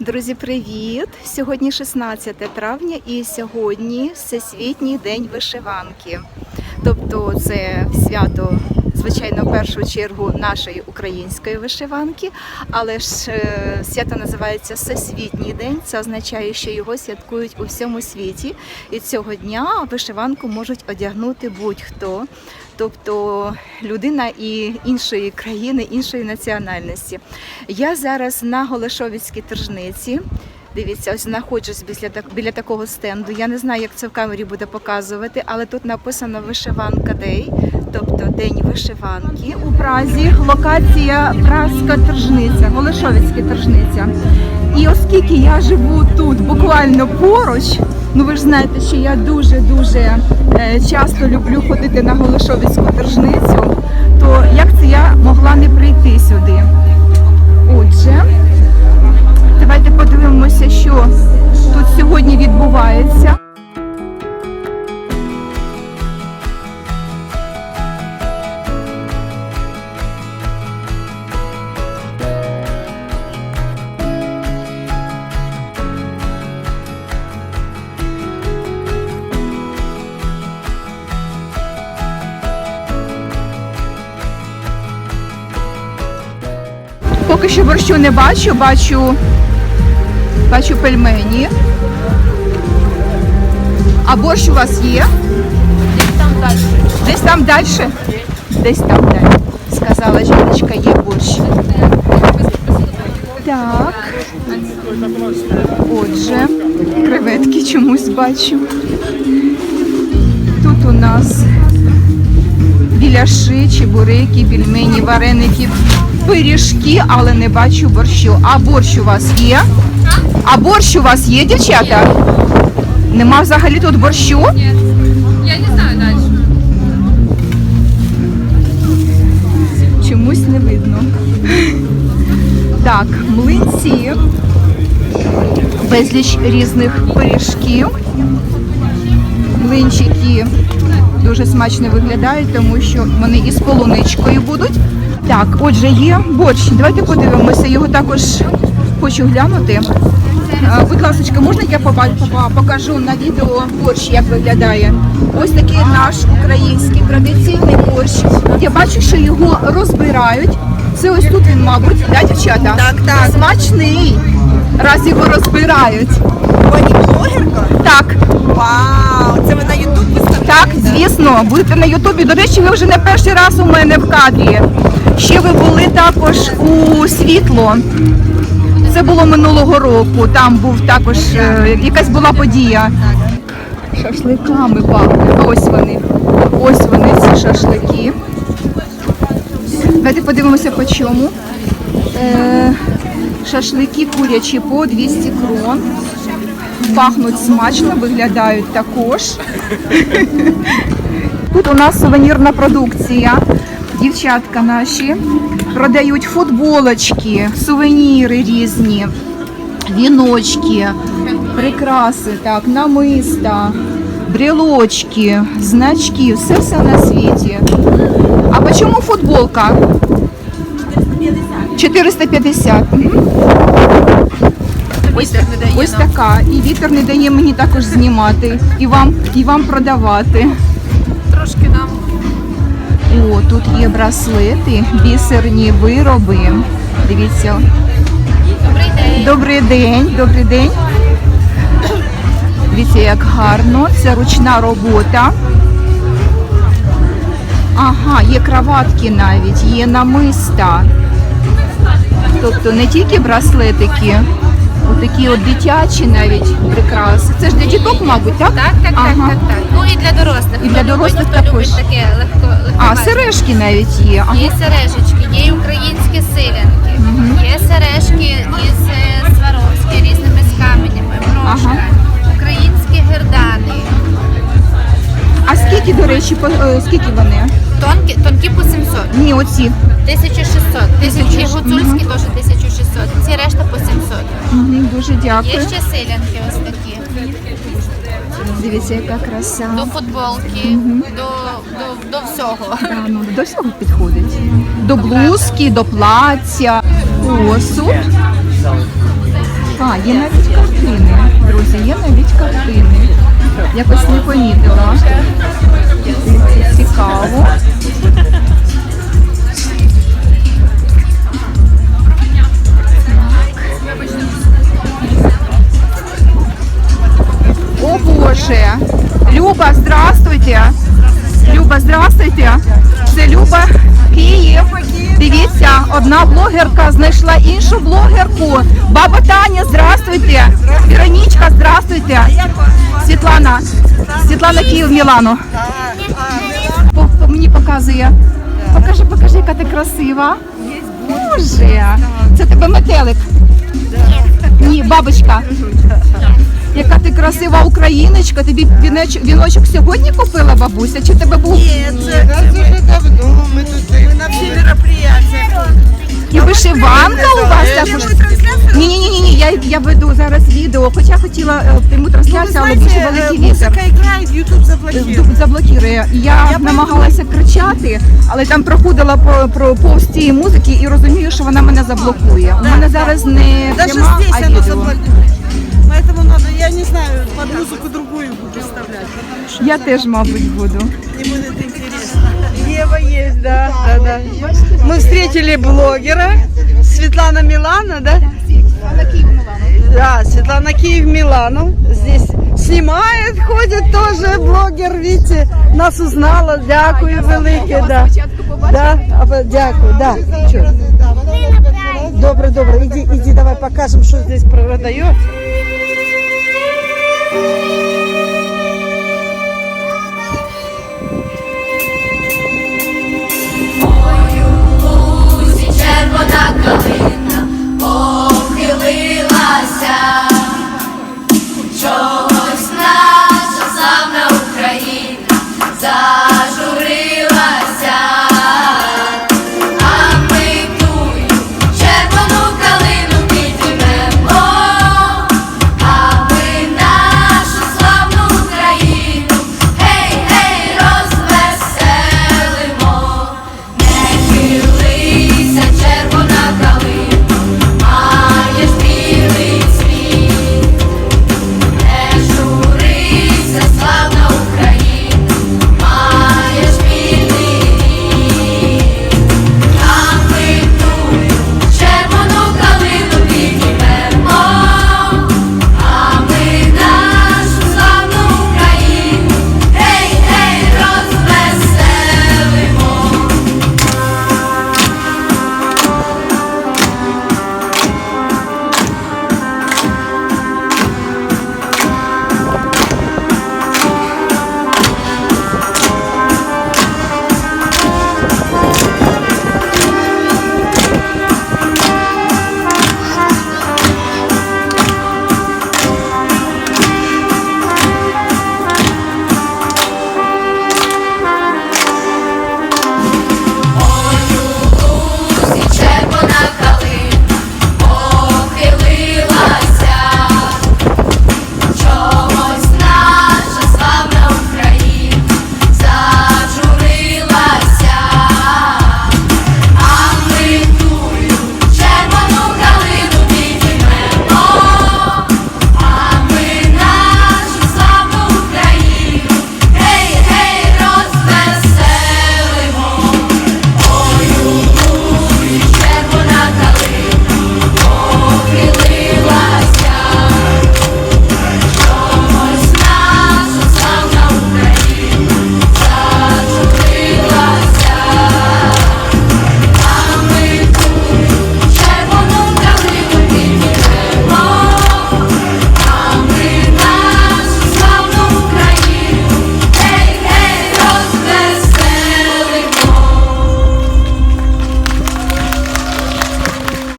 Друзі, привіт! Сьогодні 16 травня і сьогодні Всесвітній день вишиванки. Тобто це свято, звичайно, в першу чергу нашої української вишиванки, але ж е, свято називається Всесвітній день. Це означає, що його святкують у всьому світі. І цього дня вишиванку можуть одягнути будь-хто. Тобто людина і іншої країни, іншої національності. Я зараз на Голошовицькій тržниці. Дивіться, ось знаходжусь біля, так- біля такого стенду. Я не знаю, як це в камері буде показувати, але тут написано Вишиванка Дей, тобто День вишиванки. У Празі локація Празька тržниця, Голошовицька тržниця. І оскільки я живу тут буквально поруч, ну ви ж знаєте, що я дуже-дуже е, часто люблю ходити на Голошовицьку тržницю, то як це я могла не прийти сюди? Отже, давайте подивимося, що тут сьогодні відбувається. Поки що борщу не бачу, бачу, бачу пельмені. А борщ у вас є? Десь там далі. Десь там далі. Сказала жіночка, є борщ. Так. Отже, креветки чомусь бачу. Тут у нас біляши, чебуреки, пельмені, вареники, пиріжки, але не бачу борщу. А борщ у вас є? А борщ у вас є, дівчата? Нема взагалі тут борщу? Я не знаю дальше. Чомусь не видно. Так, млинці, безліч різних пиріжків. Млинчики дуже смачно виглядають, тому що вони із полуничкою будуть. Так, отже, є борщ. Давайте подивимося. Його також хочу глянути. Е, Будь ласка, можна я покажу на відео борщ, як виглядає? Ось такий наш український традиційний борщ. Я бачу, що його розбирають. Це ось тут він, мабуть, да, дівчата? Так, так. Смачний. Раз його розбирають. Пані блогерка? Так, Вау! Це ви на Ютуб виставляєте? так, звісно, будете на Ютубі. До речі, ви вже не перший раз у мене в кадрі. Ще ви були також у світло. Це було минулого року. Там був також е, якась була подія. Шашликами пахне. Ось вони. Ось вони, ці шашлики. Давайте подивимося по чому. Е, шашлики курячі по 200 крон. Пахнуть смачно, виглядають також. Тут у нас сувенірна продукція. Дівчатка наші продають футболочки, сувеніри різні, віночки, прикраси, так, намиста, брелочки, значки, все все на світі. А по чому футболка? 450. Мгм. Ось, ось така. І вітер не дає мені також знімати і вам, і вам продавати. Трошки нам. О, тут є браслети, бісерні вироби. Дивіться. Добрий день. Добрий день, добрий день. Дивіться, як гарно. Це ручна робота. Ага, є краватки навіть, є намиста. Тобто не тільки браслетики, отакі от дитячі навіть прикраси. Це ж для діток, мабуть, так? Так, так, Ага. так, так, так. Ну і для дорослих. І Хто для любить, дорослих хто також. любить таке легко, А, легковесне. сережки навіть є. Ага. Є сережечки, є українські силянки, є сережки із е, різними з каменями, брошка, українські гердани, А скільки, до речі, по, е, скільки вони? тонкі, тонкі по 700, Ні, оці. 1600, тисячі 1600, гуцульські теж 1600, ці решта по 700. Мгм, Дуже Є дякую. ще селянки ось такі. Дивіться, яка краса. До футболки, до, до, до всього. Да, ну, до всього підходить. До блузки, до плаття, посуд. А, є навіть картини. Люба, здравствуйте! Люба, здравствуйте! Це Люба Київ. Дивіться, одна блогерка знайшла іншу блогерку. Баба Таня, здравствуйте! Вероничка, здравствуйте! Світлана, Світлана Київ, Мілано. Мені показує. Покажи, покажи, яка ти красива. Боже, це тебе метелик. Ні, бабочка. Яка ти красива україночка. Тобі віночок, віночок сьогодні купила бабуся? Чи тебе був Нет, это уже давно. Мы тут мы на все мероприятия. і вишиванка у вас Это також? будет трансляция? Ні, ні, ні, ні. Я, я веду зараз відео, хоча хотіла е, пряму Ну, вы трансляцію, але дуже знаете, великий э, вітер. музыка играет, YouTube заблокирует. заблокує. Я, Я намагалася кричати, але там проходила по про повз цієї музики і розумію, що вона мене заблокує. У мене зараз не Даже пряма, здесь а оно відео. Поэтому надо, я не знаю, под музыку другую буду вставлять, потому что Я теж, мабуть, буду. не будет интересно. Ева есть, да, да, да. Мы встретили блогера Светлана Милана, да? Да, Светлана Киев Милану. Здесь снимает, ходит тоже блогер, видите, нас узнала. Дякую велике, да. Да, а, дякую, да. Чо? Добре, добре, иди, иди, давай покажем, что здесь продает. Червона калина похилилася, чогось наша славна Україна.